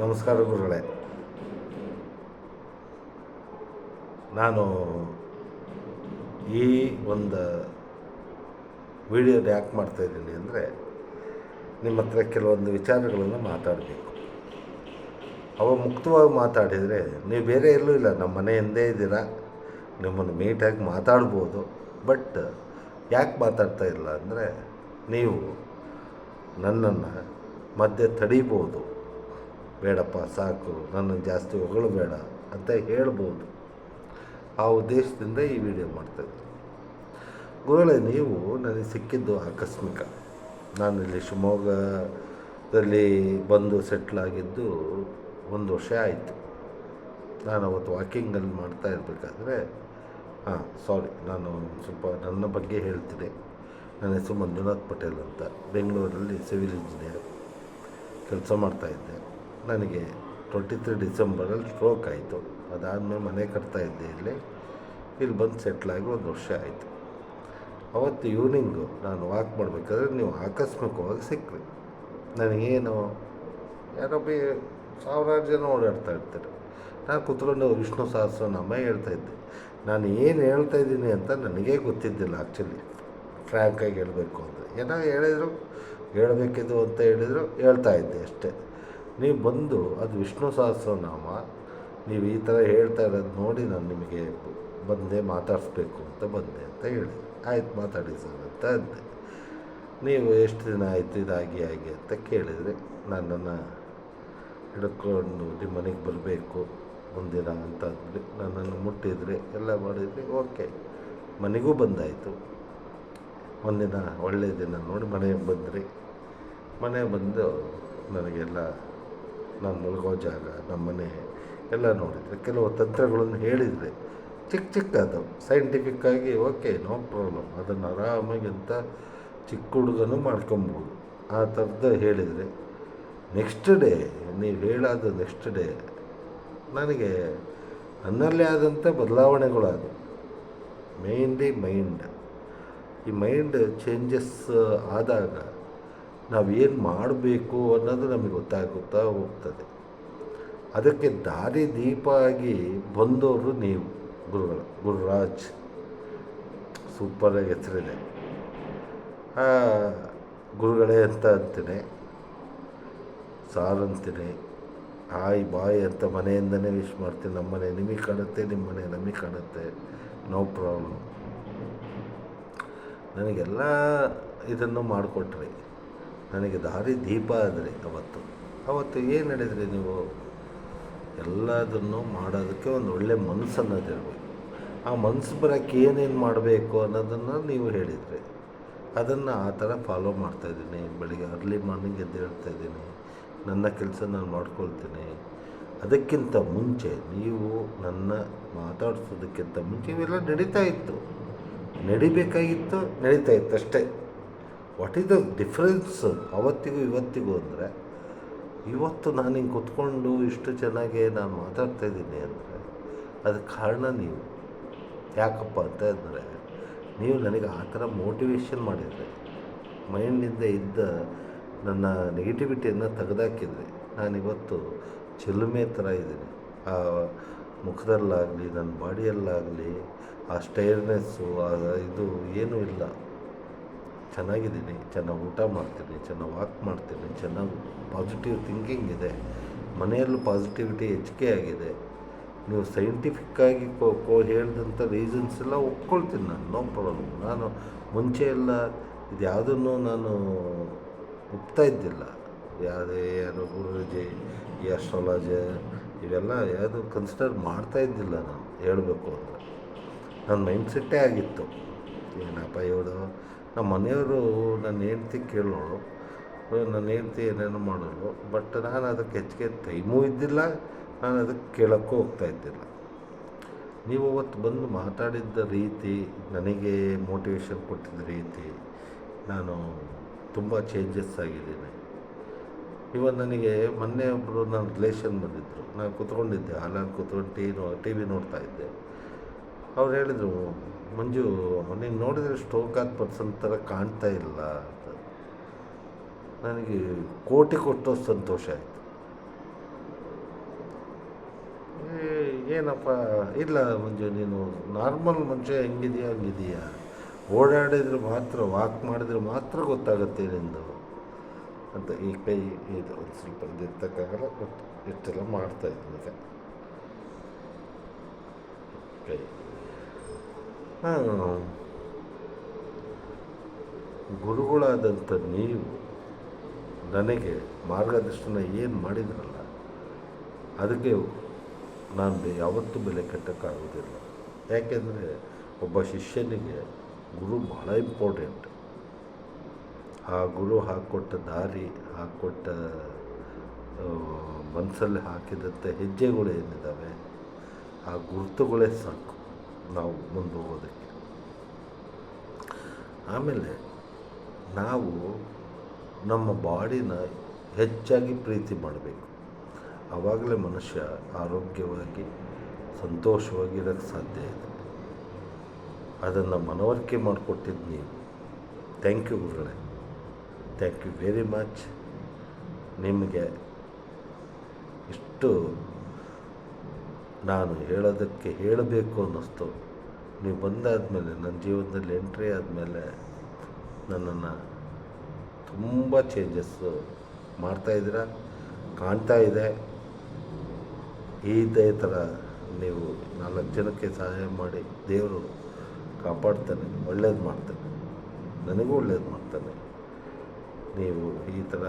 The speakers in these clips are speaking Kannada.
ನಮಸ್ಕಾರ ಗುರುಗಳೇ. ನಾನು ಈ ಒಂದು ವಿಡಿಯೋನ ಯಾಕೆ ಮಾಡ್ತಾಯಿದ್ದೀನಿ ಅಂದರೆ ನಿಮ್ಮ ಹತ್ರ ಕೆಲವೊಂದು ವಿಚಾರಗಳನ್ನು ಮಾತಾಡಬೇಕು. ಅವ ಮುಕ್ತವಾಗಿ ಮಾತಾಡಿದರೆ ನೀವು ಬೇರೆ ಎಲ್ಲೂ ಇಲ್ಲ, ನಮ್ಮ ಮನೆಯಿಂದೇ ಇದ್ದೀರಾ, ನಿಮ್ಮನ್ನು ಮೀಟಾಗಿ ಮಾತಾಡ್ಬೋದು. ಬಟ್ ಯಾಕೆ ಮಾತಾಡ್ತಾ ಇಲ್ಲ ಅಂದರೆ ನೀವು ನನ್ನನ್ನು ಮಧ್ಯೆ ತಡೀಬೋದು. ಬೇಡಪ್ಪ, ಸಾಕು ನನ್ನ ಜಾಸ್ತಿ ಹೊಗಳಬೇಡ ಅಂತ ಹೇಳ್ಬೋದು. ಆ ಉದ್ದೇಶದಿಂದ ಈ ವಿಡಿಯೋ ಮಾಡ್ತಾಯಿದ್ದೀನಿ ಗುರುಗಳೇ, ನೀವು ನನಗೆ ಸಿಕ್ಕಿದ್ದು ಆಕಸ್ಮಿಕ. ನಾನು ಇಲ್ಲಿ ಶಿವಮೊಗ್ಗದಲ್ಲಿ ಬಂದು ಸೆಟ್ಲಾಗಿದ್ದು ಒಂದು ವರ್ಷ ಆಯಿತು. ನಾನು ಅವತ್ತು ವಾಕಿಂಗಲ್ಲಿ ಮಾಡ್ತಾ ಇರಬೇಕಾದ್ರೆ, ಹಾಂ ಸಾರಿ ನಾನು ಸ್ವಲ್ಪ ನನ್ನ ಬಗ್ಗೆ ಹೇಳ್ತಿದ್ದೆ. ನನ್ನ ಹೆಸರು ಮಂಜುನಾಥ್ ಪಟೇಲ್ ಅಂತ, ಬೆಂಗಳೂರಲ್ಲಿ ಸಿವಿಲ್ ಇಂಜಿನಿಯರ್ ಕೆಲಸ ಮಾಡ್ತಾಯಿದ್ದೆ ನನಗೆ ಟ್ವೆಂಟಿ ತ್ರೀ ಡಿಸೆಂಬರಲ್ಲಿ ಸ್ಟ್ರೋಕ್ ಆಯಿತು. ಅದಾದಮೇಲೆ ಮನೆ ಕಟ್ತಾ ಇದ್ದೆ ಇಲ್ಲಿ. ಇಲ್ಲಿ ಬಂದು ಸೆಟ್ಲಾಗಿ ಒಂದು ವರ್ಷ ಆಯಿತು. ಅವತ್ತು ಈವ್ನಿಂಗು ನಾನು ವಾಕ್ ಮಾಡಬೇಕಾದ್ರೆ ನೀವು ಆಕಸ್ಮಿಕವಾಗಿ ಸಿಕ್ಕರಿ ನನಗೇನು ಯಾರೋ ಬಿ ಸಾವಿರಾರು ಜನ ಓಡಾಡ್ತಾ ಇರ್ತಾರೆ. ನಾನು ಕೂತ್ಕೊಂಡು ವಿಷ್ಣು ಸಹಸ್ರನಾಮ ಹೇಳ್ತಾ ಇದ್ದೆ. ನಾನು ಏನು ಹೇಳ್ತಾ ಇದ್ದೀನಿ ಅಂತ ನನಗೇ ಗೊತ್ತಿದ್ದಿಲ್ಲ ಆ್ಯಕ್ಚುಲಿ ಫ್ರ್ಯಾಂಕಾಗಿ ಹೇಳಬೇಕು ಅಂದರೆ ಏನೋ ಹೇಳಿದರು. ಹೇಳಬೇಕಿದು ಅಂತ ಹೇಳಿದರು. ಹೇಳ್ತಾ ಇದ್ದೆ ಅಷ್ಟೇ. ನೀವು ಬಂದು ಅದು ವಿಷ್ಣು ಸಹಸ್ರನಾಮ, ನೀವು ಈ ಥರ ಹೇಳ್ತಾ ಇರೋದು ನೋಡಿ ನಾನು ನಿಮಗೆ ಬಂದೆ ಮಾತಾಡಿಸ್ಬೇಕು ಅಂತ ಬಂದೆ ಅಂತ ಹೇಳಿ ಆಯ್ತು ಮಾತಾಡಿ ಸರ್ ಅಂತ ಅಂದೆ. ನೀವು ಎಷ್ಟು ದಿನ ಆಯಿತು ಇದಾಗಿ ಆಗಿ ಅಂತ ಕೇಳಿದರೆ ನನ್ನನ್ನು ಹಿಡ್ಕೊಂಡು ನಿಮ್ಮ ಮನೆಗೆ ಬರಬೇಕು ಒಂದಿನ ಅಂತ ಅಂದ್ರಿ ನನ್ನನ್ನು ಮುಟ್ಟಿದರೆ ಎಲ್ಲ ಮಾಡಿದರೆ ಓಕೆ. ಮನೆಗೂ ಬಂದಾಯಿತು. ಒಂದಿನ ಒಳ್ಳೆಯ ದಿನ ನೋಡಿ ಮನೆಗೆ ಬಂದ್ರಿ. ಮನೆಗೆ ಬಂದು ನನಗೆಲ್ಲ ನಾನು ಮಲಗೋ ಜಾಗ, ನಮ್ಮ ಮನೆ, ಎಲ್ಲ ನೋಡಿದರೆ ಕೆಲವು ತಂತ್ರಗಳನ್ನು ಹೇಳಿದರೆ ಚಿಕ್ಕ ಚಿಕ್ಕ ಅದು ಸೈಂಟಿಫಿಕ್ಕಾಗಿ ಓಕೆ ನೋ ಪ್ರಾಬ್ಲಮ್ ಅದನ್ನು ಆರಾಮಾಗಿ ಅಂತ ಚಿಕ್ಕ ಹುಡುಗನೂ ಮಾಡ್ಕೊಬೋದು. ಆ ಥರದ ಹೇಳಿದರೆ ನೆಕ್ಸ್ಟ್ ಡೇ ನೀವು ಹೇಳಾದ ನೆಕ್ಸ್ಟ್ ಡೇ ನನಗೆ ನನ್ನಲ್ಲೇ ಆದಂಥ ಬದಲಾವಣೆಗಳಾದವು. ಮೇಯ್ನ್ಲಿ ಮೈಂಡ್ ಈ ಮೈಂಡ್ ಚೇಂಜಸ್ ಆದಾಗ ನಾವೇನು ಮಾಡಬೇಕು ಅನ್ನೋದು ನಮಗೆ ಗೊತ್ತಾಗುತ್ತಾ ಹೋಗ್ತದೆ. ಅದಕ್ಕೆ ದಾರಿ ದೀಪ ಆಗಿ ಬಂದವರು ನೀವು, ಗುರುಗಳು, ಗುರುರಾಜ್. ಸೂಪರಾಗಿ ಹೆಸರಿದೆ. ಗುರುಗಳೇ ಅಂತ ಅಂತೀನಿ. ಸಾರ್ ಅಂತೀನಿ. ಹಾಯ್ ಬಾಯ್ ಅಂತ ಮನೆಯಿಂದನೇ ವಿಶ್ ಮಾಡ್ತೀನಿ. ನಮ್ಮ ಮನೆ ನಿಮಗೆ ಕಾಣುತ್ತೆ, ನಿಮ್ಮ ಮನೆ ನಮಗೆ ಕಾಣುತ್ತೆ. No problem. ನನಗೆಲ್ಲ ಇದನ್ನು ಮಾಡಿಕೊಟ್ರಿ. ನನಗೆ ದಾರಿ ದೀಪ ಆದರೆ ಅವತ್ತು. ಅವತ್ತು ಏನು ಹೇಳಿದ್ರಿ ನೀವು? ಎಲ್ಲದನ್ನು ಮಾಡೋದಕ್ಕೆ ಒಂದು ಒಳ್ಳೆ ಮನಸ್ಸು ಅನ್ನೋದಿರಬೇಕು ಆ ಮನಸ್ಸು ಬರೋಕ್ಕೆ ಏನೇನು ಮಾಡಬೇಕು ಅನ್ನೋದನ್ನು ನೀವು ಹೇಳಿದ್ರಿ, ಅದನ್ನು ಆ ಥರ ಫಾಲೋ ಮಾಡ್ತಾಯಿದ್ದೀನಿ ಬೆಳಿಗ್ಗೆ ಅರ್ಲಿ ಮಾರ್ನಿಂಗ್ ಎದ್ದು ಹೇಳ್ತಾ ಇದ್ದೀನಿ. ನನ್ನ ಕೆಲಸ ನಾನು ಮಾಡ್ಕೊಳ್ತೀನಿ. ಅದಕ್ಕಿಂತ ಮುಂಚೆ ನೀವು ನನ್ನ ಮಾತಾಡಿಸೋದಕ್ಕಿಂತ ಮುಂಚೆ ಇವೆಲ್ಲ ನಡೀತಾ ಇತ್ತು. ನಡಿಬೇಕಾಗಿತ್ತು, ನಡೀತಾ ಇತ್ತು ಅಷ್ಟೇ. ವಾಟ್ ಈಸ್ ದ ಡಿಫ್ರೆನ್ಸ್ ಅವತ್ತಿಗೂ ಇವತ್ತಿಗೂ ಅಂದರೆ, ಇವತ್ತು ನಾನು ಹಿಂಗೆ ಕೂತ್ಕೊಂಡು ಇಷ್ಟು ಚೆನ್ನಾಗಿ ನಾನು ಮಾತಾಡ್ತಾ ಇದ್ದೀನಿ ಅಂದರೆ ಅದಕ್ಕೆ ಕಾರಣ ನೀವು. ಯಾಕಪ್ಪ ಅಂತ ಅಂದರೆ, ನೀವು ನನಗೆ ಆ ಥರ ಮೋಟಿವೇಶನ್ ಮಾಡಿದರೆ ಮೈಂಡಿಂದ ಇದ್ದ ನನ್ನ ನೆಗೆಟಿವಿಟಿಯನ್ನು ತೆಗೆದಾಕಿದ್ರಿ ನಾನಿವತ್ತು ಚಿಲುಮೆ ಥರ ಇದ್ದೀನಿ. ಆ ಮುಖದಲ್ಲಾಗಲಿ ನನ್ನ ಬಾಡಿಯಲ್ಲಾಗಲಿ, ಆ ಸ್ಟೈರ್ನೆಸ್ಸು ಆ ಇದು ಏನೂ ಇಲ್ಲ. ಚೆನ್ನಾಗಿದ್ದೀನಿ ಚೆನ್ನಾಗಿ ಊಟ ಮಾಡ್ತೀನಿ, ಚೆನ್ನಾಗಿ ವಾಕ್ ಮಾಡ್ತೀನಿ, ಚೆನ್ನಾಗಿ ಪಾಸಿಟಿವ್ ಥಿಂಕಿಂಗ್ ಇದೆ. ಮನೆಯಲ್ಲೂ ಪಾಸಿಟಿವಿಟಿ ಹೆಚ್ಚಿಗೆ ಆಗಿದೆ. ನೀವು ಸೈಂಟಿಫಿಕ್ಕಾಗಿ ಕೋ ಕೋ ಹೇಳಿದಂಥ ರೀಸನ್ಸ್ ಎಲ್ಲ ಒಪ್ಕೊಳ್ತೀನಿ ನಾನು ನೋ ಪ್ರಾಬ್ಲಮ್ ನಾನು ಮುಂಚೆ ಎಲ್ಲ ಇದು ಯಾವುದನ್ನು ನಾನು ಒಪ್ತಾ ಇದ್ದಿಲ್ಲ. ಯಾವುದೇ ಯಾರು ಗುರುಜಿ, ಈ ಅಸ್ಟ್ರಾಲಜಿ ಇವೆಲ್ಲ ಯಾವುದು ಕನ್ಸಿಡರ್ ಮಾಡ್ತಾ ಇದ್ದಿಲ್ಲ ನಾನು, ಹೇಳಬೇಕು ಅಂದರೆ ನನ್ನ ಮೈಂಡ್ ಸೆಟ್ಟೇ ಆಗಿತ್ತು. ಏನಪ್ಪ ಇವಳು? ನಮ್ಮ ಮನೆಯವರು ನನ್ನ ಹೆಂಡ್ತಿ ಕೇಳೋಳು ನನ್ನ ಹೆಂಡ್ತಿ ಏನೇನು ಮಾಡೋಳು ಬಟ್ ನಾನು ಅದಕ್ಕೆ ಹೆಚ್ಚಿಗೆ ಟೈಮೂ ಇದ್ದಿಲ್ಲ ನಾನು ಅದಕ್ಕೆ ಕೇಳೋಕ್ಕೂ ಹೋಗ್ತಾ ಇದ್ದಿಲ್ಲ ನೀವು ಅವತ್ತು ಬಂದು ಮಾತಾಡಿದ್ದ ರೀತಿ ನನಗೆ ಮೋಟಿವೇಶನ್ ಕೊಟ್ಟಿದ್ದ ರೀತಿ ನಾನು ತುಂಬ ಚೇಂಜಸ್ ಆಗಿದ್ದೀನಿ ಇವತ್ತು ನನಗೆ ಮೊನ್ನೆ ಒಬ್ಬರು ನನ್ನ ರಿಲೇಷನ್ ಬಂದಿದ್ದರು ನಾನು ಕೂತ್ಕೊಂಡಿದ್ದೆ ಹಾಲಲ್ಲಿ ಕೂತ್ಕೊಂಡು ಟಿ ಟಿ ವಿ ನೋಡ್ತಾ ಇದ್ದೆ ಅವ್ರು ಹೇಳಿದರು, ಮಂಜು ನೀನು ನೋಡಿದರೆ ಸ್ಟ್ರೋಕ್ ಆದ ಪರ್ಸನ್ ಥರ ಕಾಣ್ತಾ ಇಲ್ಲ ಅಂತ. ನನಗೆ ಕೋಟಿ ಕೊಟ್ಟೋ ಸಂತೋಷ ಆಯಿತು. ಏನಪ್ಪ, ಇಲ್ಲ ಮಂಜು, ನೀನು ನಾರ್ಮಲ್ ಮನುಷ್ಯ ಹೆಂಗಿದೆಯಾ, ಹಂಗಿದೆಯಾ? ಓಡಾಡಿದ್ರೆ ಮಾತ್ರ ವಾಕ್ ಮಾಡಿದ್ರೆ ಮಾತ್ರ ಗೊತ್ತಾಗುತ್ತೆ ನಿಂದು. ಅಂತ ಈ ಕೈ, ಇದು ಒಂದು ಸ್ವಲ್ಪ ಇದು ಎತ್ತಕ್ಕಾಗಲ್ಲ ಬಟ್ ಇಷ್ಟೆಲ್ಲ ಮಾಡ್ತಾ ಇದ್ದೀನಿ. ಈಗ ಕೈ ಗುರುಗಳಾದಂಥ ನೀವು ನನಗೆ ಮಾರ್ಗದರ್ಶನ ಏನು ಮಾಡಿದ್ರಲ್ಲ, ಅದಕ್ಕೆ ನಾನು ಯಾವತ್ತೂ ಬೆಲೆ ಕಟ್ಟೋಕ್ಕಾಗೋದಿಲ್ಲ. ಯಾಕೆಂದರೆ ಒಬ್ಬ ಶಿಷ್ಯನಿಗೆ ಗುರು ಭಾಳ ಇಂಪಾರ್ಟೆಂಟ್ ಆ ಗುರು ಹಾಕ್ಕೊಟ್ಟ ದಾರಿ, ಹಾಕ್ಕೊಟ್ಟ ಮನಸ್ಸಲ್ಲಿ ಹಾಕಿದಂಥ ಹೆಜ್ಜೆಗಳು ಏನಿದ್ದಾವೆ, ಆ ಗುರುತುಗಳೇ ಸಾಕು. ನಾವು ಮುಂದೆ ಹೋಗೋದಕ್ಕೆ ಆಮೇಲೆ ನಾವು ನಮ್ಮ ಬಾಡಿನ ಹೆಚ್ಚಾಗಿ ಪ್ರೀತಿ ಮಾಡಬೇಕು. ಆವಾಗಲೇ ಮನುಷ್ಯ ಆರೋಗ್ಯವಾಗಿ ಸಂತೋಷವಾಗಿರೋಕ್ಕೆ ಸಾಧ್ಯ ಇದೆ. ಅದನ್ನು ಮನವರಿಕೆ ಮಾಡಿಕೊಟ್ಟಿದ್ದು ನೀವು. ಥ್ಯಾಂಕ್ ಯು ಗುರುಗಳೇ. ಥ್ಯಾಂಕ್ ಯು ವೆರಿ ಮಚ್ ನಿಮಗೆ ಇಷ್ಟು ನಾನು ಹೇಳೋದಕ್ಕೆ ಹೇಳಬೇಕು ಅನ್ನಿಸ್ತು. ನೀವು ಬಂದಾದಮೇಲೆ, ನನ್ನ ಜೀವನದಲ್ಲಿ ಎಂಟ್ರಿ ಆದಮೇಲೆ ನನ್ನನ್ನು ತುಂಬ ಚೇಂಜಸ್ಸು ಮಾಡ್ತಾಯಿದ್ದೀರ ಕಾಣ್ತಾ ಇದೆ. ಇದೇ ಥರ ನೀವು ನಾಲ್ಕು ಜನಕ್ಕೆ ಸಹಾಯ ಮಾಡಿ ದೇವರು ಕಾಪಾಡ್ತಾನೆ, ಒಳ್ಳೇದು ಮಾಡ್ತಾನೆ, ನನಗೂ ಒಳ್ಳೇದು ಮಾಡ್ತಾನೆ. ನೀವು ಈ ಥರ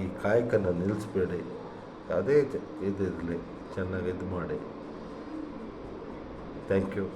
ಈ ಕಾಯಕನ ನಿಲ್ಲಿಸ್ಬೇಡಿ. ಅದೇ ಇದಿರಲಿ ಚೆನ್ನಾಗಿ ಇದು ಮಾಡಿ. Thank you